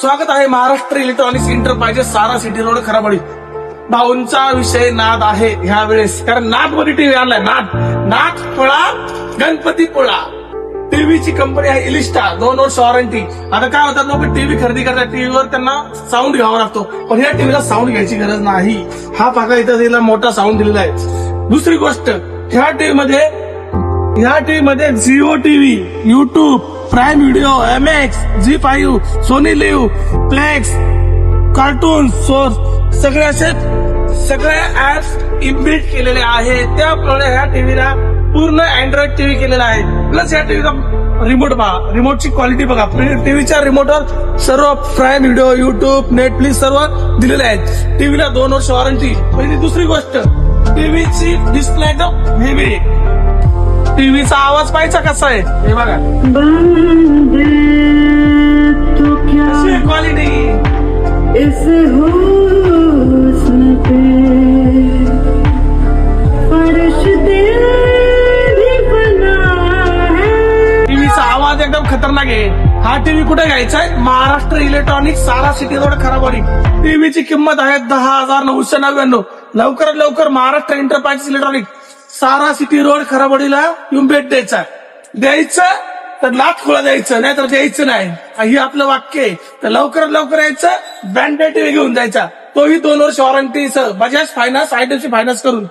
स्वागत आहे Maharashtra electronics enterprises Sara city road Kharabwadi भाऊंचा विषय नाद आहे ह्या वेळेस कारण नादमध्ये टीव्ही आणलाय नाद. नाद पळा गणपती पोळा. टीव्हीची कंपनी आहे इलिस्टा दोन वर्ष वॉरंटी आता काय होतात लोक टीव्ही खरेदी करतात टीव्हीवर त्यांना साऊंड घ्यावा लागतो. पण ह्या टीव्हीला साऊंड घ्यायची गरज नाही. हा पाका इथं मोठा साऊंड दिलेला आहे. दुसरी गोष्ट ह्या टीव्ही या टीव्ही मध्ये Jio TV YouTube prime video M X Zee five Sony LIV Plex cartoon source सगळे असे सगळे ऍप्स इम्बिल्ट केलेले आहे त्याप्रमाणे ह्या टीव्हीला पूर्ण अँड्रॉइड टीव्ही केलेला आहे. प्लस या टीव्हीचा रिमोट पहा. रिमोटची क्वालिटी बघा. टीव्हीच्या रिमोटवर सर्व प्राईम व्हिडिओ युट्यूब नेटफ्लिक्स सर्व दिलेले आहेत. टीव्हीला दोन वर्ष वॉरंटी पहिली दुसरी गोष्ट टीव्हीची डिस्प्ले एकदम हेवी टीव्हीचा आवाज पाहायचा कसा आहे? हे बघा. क्वालिटी टीव्हीचा आवाज एकदम खतरनाक आहे. हा टीव्ही कुठे घ्यायचा आहे? Maharashtra electronic Sara city road Kharabwadi. टीव्हीची किंमत आहे दहा हजार नऊशे नव्याण्णव. लवकरात लवकर Maharashtra enterprise electronic Sara city road खराबडीला येऊन भेट द्यायचा. द्यायचं तर लात खोळा द्यायचं नाही तर द्यायचं नाही. हे आपलं वाक्य आहे. तर लवकरात लवकर यायचं ब्रँडेड टीव्ही घेऊन जायचा. तोही दोन वर्ष warranty Bajaj finance IDFC finance करून.